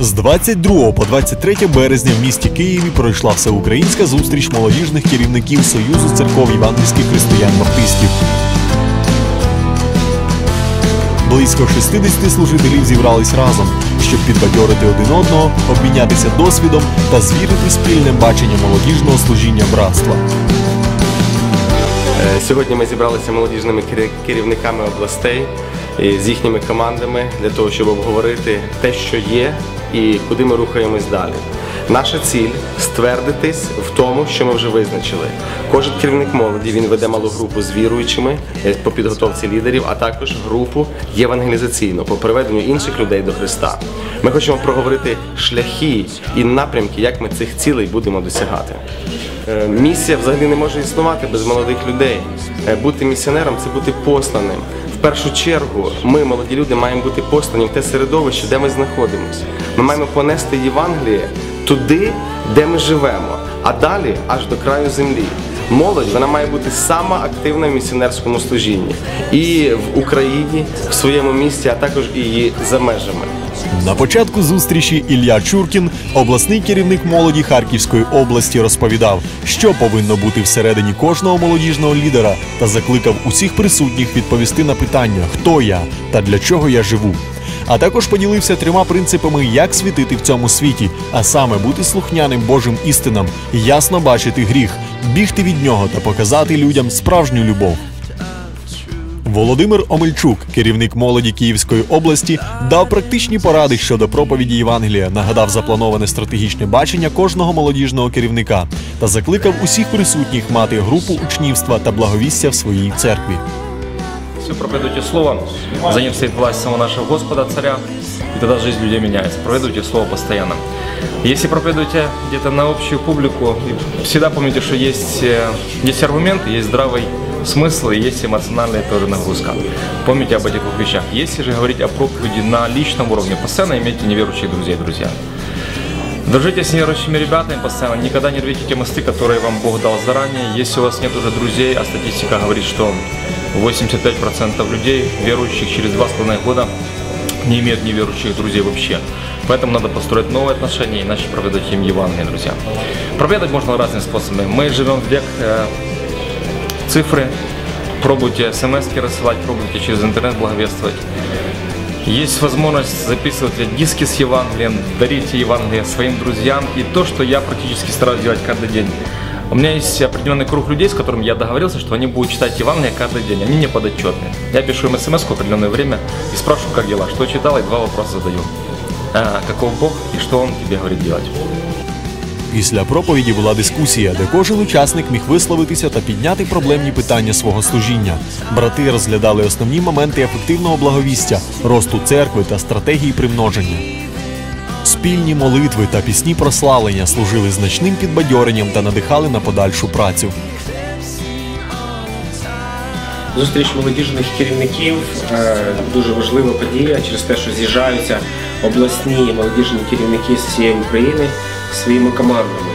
З 22 по 23 березня в місті Києві пройшла всеукраїнська зустріч молодіжних керівників Союзу церков євангельських християн-баптистів. Близько 60 служителів зібрались разом, щоб підбадьорити один одного, обмінятися досвідом та звірити спільне бачення молодіжного служіння братства. Е, Сьогодні ми зібралися молодіжними керівниками областей з їхніми командами для того, щоб обговорити те, що є, і куди ми рухаємось далі. Наша ціль ствердитись в тому, що ми вже визначили. Кожен керівник молоді він веде малу групу з віруючими е, по підготовці лідерів, а також групу євангелізаційну по приведенню інших людей до Христа. Ми хочемо проговорити шляхи і напрямки, як ми цих цілей будемо досягати. Е, Місія взагалі не може існувати без молодих людей. Е, Бути місіонером це бути посланим. В першу чергу, ми, молоді люди, маємо бути послані в те середовище, де ми знаходимося. Ми маємо понести Євангеліє туди, де ми живемо, а далі аж до краю землі. Молодь вона має бути сама активна в місіонерському служінні і в Україні, в своєму місті, а також і її за межами. На початку зустрічі Ілля Чуркін, обласний керівник молоді Харківської області, розповідав, що повинно бути всередині кожного молодіжного лідера, та закликав усіх присутніх відповісти на питання, хто я та для чого я живу. А також поділився трьома принципами, як світити в цьому світі, а саме бути слухняним Божим істинам, ясно бачити гріх, бігти від нього та показати людям справжню любов. Володимир Омельчук, керівник молоді Київської області, дав практичні поради щодо проповіді Євангелія, нагадав заплановане стратегічне бачення кожного молодіжного керівника та закликав усіх присутніх мати групу учнівства та благовістя в своїй церкві. Все, проповедуйте Слово, за ним стоит власть самого нашего Господа, Царя, и тогда жизнь людей меняется. Проповедуйте Слово постоянно. Если проповедуете где-то на общую публику, и всегда помните, что есть, э, есть аргументы, есть здравый смысл и есть эмоциональная тоже нагрузка. Помните об этих двух вещах. Если же говорить о проповеди на личном уровне, постоянно имейте неверующих друзей, друзья. Дружите с неверующими ребятами постоянно, никогда не рвите те мосты, которые вам Бог дал заранее. Если у вас нет уже друзей, а статистика говорит, что 85% людей, верующих через 2,5 года, не имеют неверующих друзей вообще. Поэтому надо построить новые отношения, иначе проповедовать им Евангелие, друзья. Проповедовать можно разными способами. Мы живем в век э, цифры, пробуйте смс рассылать, пробуйте через интернет благовествовать. Есть возможность записывать диски с Евангелием, дарите Евангелие своим друзьям. И то, что я практически стараюсь делать каждый день. У меня есть определенный круг людей, с которыми я договорился, что они будут читать Евангелие каждый день. Они не подотчетны. Я пишу им смс в определенное время и спрашиваю, как дела, что читал, и два вопроса задаю. А, каков Бог и что Он тебе говорит делать. Після проповіді була дискусія, де кожен учасник міг висловитися та підняти проблемні питання свого служіння. Брати розглядали основні моменти ефективного благовістя, росту церкви та стратегії примноження. Спільні молитви та пісні прославлення служили значним підбадьоренням та надихали на подальшу працю. Зустріч молодіжних керівників е, дуже важлива подія через те, що з'їжджаються обласні молодіжні керівники з всієї України своїми командами.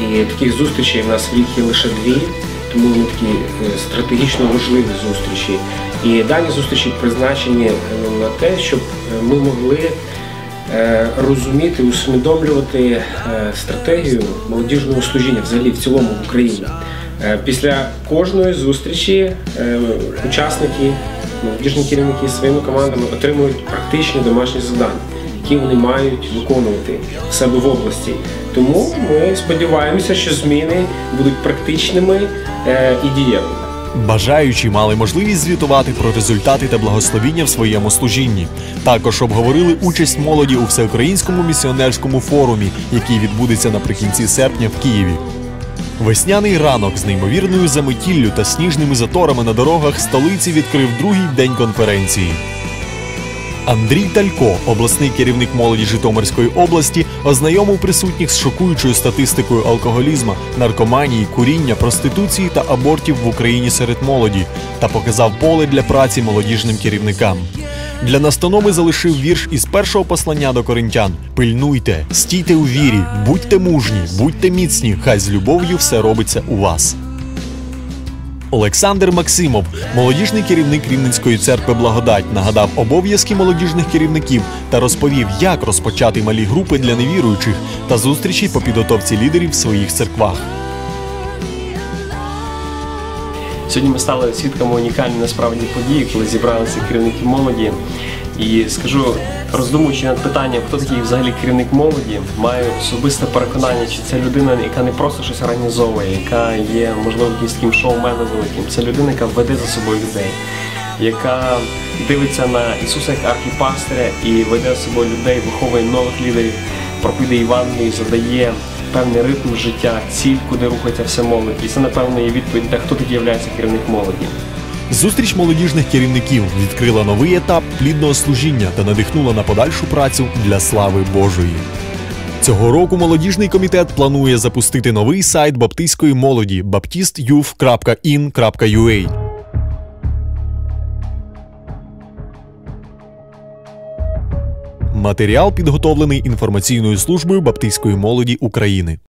І таких зустрічей в нас в рік є лише дві, тому вони такі е, стратегічно важливі зустрічі. І дані зустрічі призначені е, на те, щоб ми могли розуміти, усвідомлювати стратегію молодіжного служіння взагалі в цілому в Україні. Е, Після кожної зустрічі е, учасники, молодіжні керівники своїми командами отримують практичні домашні завдання, які вони мають виконувати в себе в області. Тому ми сподіваємося, що зміни будуть практичними е, і дієвими. Бажаючі мали можливість звітувати про результати та благословіння в своєму служінні. Також обговорили участь молоді у всеукраїнському місіонерському форумі, який відбудеться наприкінці серпня в Києві. Весняний ранок з неймовірною заметіллю та сніжними заторами на дорогах столиці відкрив другий день конференції. Андрій Талько, обласний керівник молоді Житомирської області, ознайомив присутніх з шокуючою статистикою алкоголізму, наркоманії, куріння, проституції та абортів в Україні серед молоді та показав поле для праці молодіжним керівникам. Для настанови залишив вірш із першого послання до коринтян: Пильнуйте, стійте у вірі, будьте мужні, будьте міцні, хай з любов'ю все робиться у вас. Олександр Максимов, молодіжний керівник Рівненської церкви Благодать, нагадав обов'язки молодіжних керівників та розповів, як розпочати малі групи для невіруючих та зустрічі по підготовці лідерів в своїх церквах. Сьогодні ми стали свідками унікальної насправді події, коли зібралися керівники молоді. І скажу, роздумуючи над питанням, хто такий взагалі керівник молоді, маю особисте переконання, чи це людина, яка не просто щось організовує, яка є, можливо, якимось таким шоуменом великим. Це людина, яка веде за собою людей, яка дивиться на Ісуса як архіпастиря і веде за собою людей, виховує нових лідерів, проповідає Євангелію, задає певний ритм життя, ціль, куди рухається вся молодь. І це, напевно, є відповідь, де хто такий є керівник молоді. Зустріч молодіжних керівників відкрила новий етап плідного служіння та надихнула на подальшу працю для слави Божої. Цього року молодіжний комітет планує запустити новий сайт баптистської молоді baptistyouth.in.ua. Матеріал підготовлений інформаційною службою Баптистської молоді України.